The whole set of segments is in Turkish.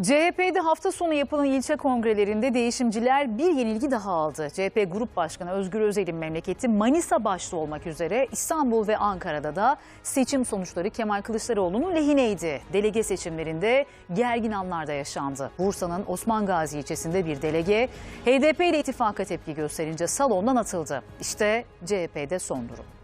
CHP'de hafta sonu yapılan ilçe kongrelerinde değişimciler bir yenilgi daha aldı. CHP Grup Başkanı Özgür Özel'in memleketi Manisa başta olmak üzere İstanbul ve Ankara'da da seçim sonuçları Kemal Kılıçdaroğlu'nun lehineydi. Delege seçimlerinde gergin anlarda yaşandı. Bursa'nın Osman Gazi ilçesinde bir delege HDP ile ittifaka tepki gösterince salondan atıldı. İşte CHP'de son durum.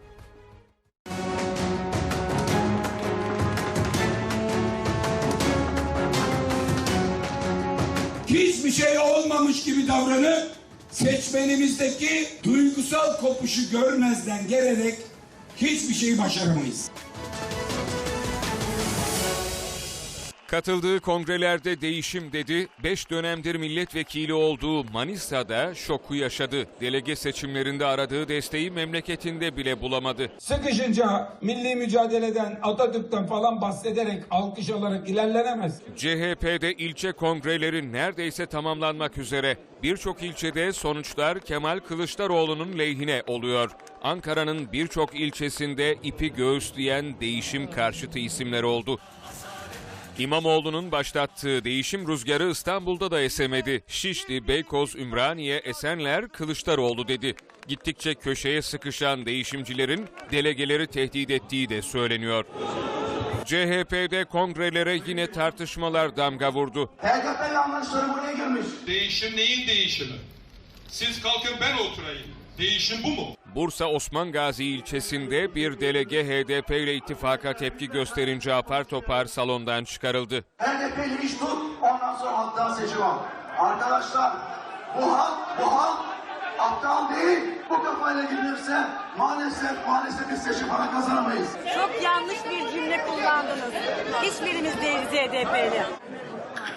Hiçbir şey olmamış gibi davranıp seçmenimizdeki duygusal kopuşu görmezden gelerek hiçbir şey başaramayız. Katıldığı kongrelerde değişim dedi, 5 dönemdir milletvekili olduğu Manisa'da şoku yaşadı. Delege seçimlerinde aradığı desteği memleketinde bile bulamadı. Sıkışınca milli mücadeleden, Atatürk'ten falan bahsederek, alkış alarak ilerlenemez. CHP'de ilçe kongreleri neredeyse tamamlanmak üzere. Birçok ilçede sonuçlar Kemal Kılıçdaroğlu'nun lehine oluyor. Ankara'nın birçok ilçesinde ipi göğüsleyen değişim karşıtı isimler oldu. İmamoğlu'nun başlattığı değişim rüzgarı İstanbul'da da esemedi. Şişli, Beykoz, Ümraniye, Esenler Kılıçdaroğlu dedi. Gittikçe köşeye sıkışan değişimcilerin delegeleri tehdit ettiği de söyleniyor. CHP'de kongrelere yine tartışmalar damga vurdu. HDP yanlışları buraya girmiş. Değişim neyin değişimi? Siz kalkın ben oturayım. Değişim bu mu? Bursa Osman Gazi ilçesinde bir delege HDP ile ittifaka tepki gösterince apar topar salondan çıkarıldı. HDP'li iş tut, ondan sonra halktan seçim al. Arkadaşlar, bu halk, bu halk aptal değil. Bu kafayla gidilirse maalesef, maalesef biz seçim falan kazanamayız. Çok yanlış bir cümle kullandınız. Hiçbiriniz değiliz HDP'li.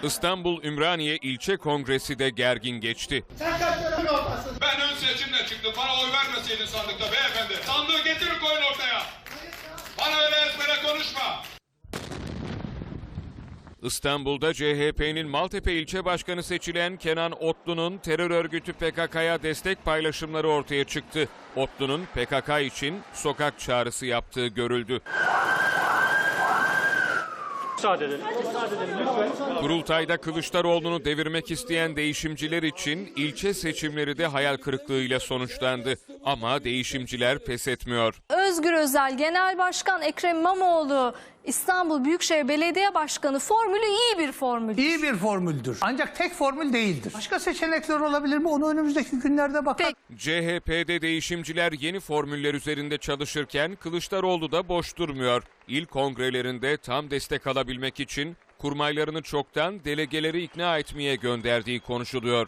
İstanbul Ümraniye ilçe kongresi de gergin geçti. Ben ön seçimle çıktım. Bana oy vermeseydin sandıkta beyefendi. Sandığı getirin koyun ortaya. Bana öyle ezbere konuşma. İstanbul'da CHP'nin Maltepe ilçe başkanı seçilen Kenan Otlu'nun terör örgütü PKK'ya destek paylaşımları ortaya çıktı. Otlu'nun PKK için sokak çağrısı yaptığı görüldü. Kurultayda Kılıçdaroğlu'nu devirmek isteyen değişimciler için ilçe seçimleri de hayal kırıklığıyla sonuçlandı. Ama değişimciler pes etmiyor. Özgür Özel Genel Başkan Ekrem İmamoğlu İstanbul Büyükşehir Belediye Başkanı formülü iyi bir formül. İyi bir formüldür. Ancak tek formül değildir. Başka seçenekler olabilir mi? Onu önümüzdeki günlerde bakalım. CHP'de değişimciler yeni formüller üzerinde çalışırken Kılıçdaroğlu da boş durmuyor. İl kongrelerinde tam destek alabilmek için kurmaylarını çoktan delegeleri ikna etmeye gönderdiği konuşuluyor.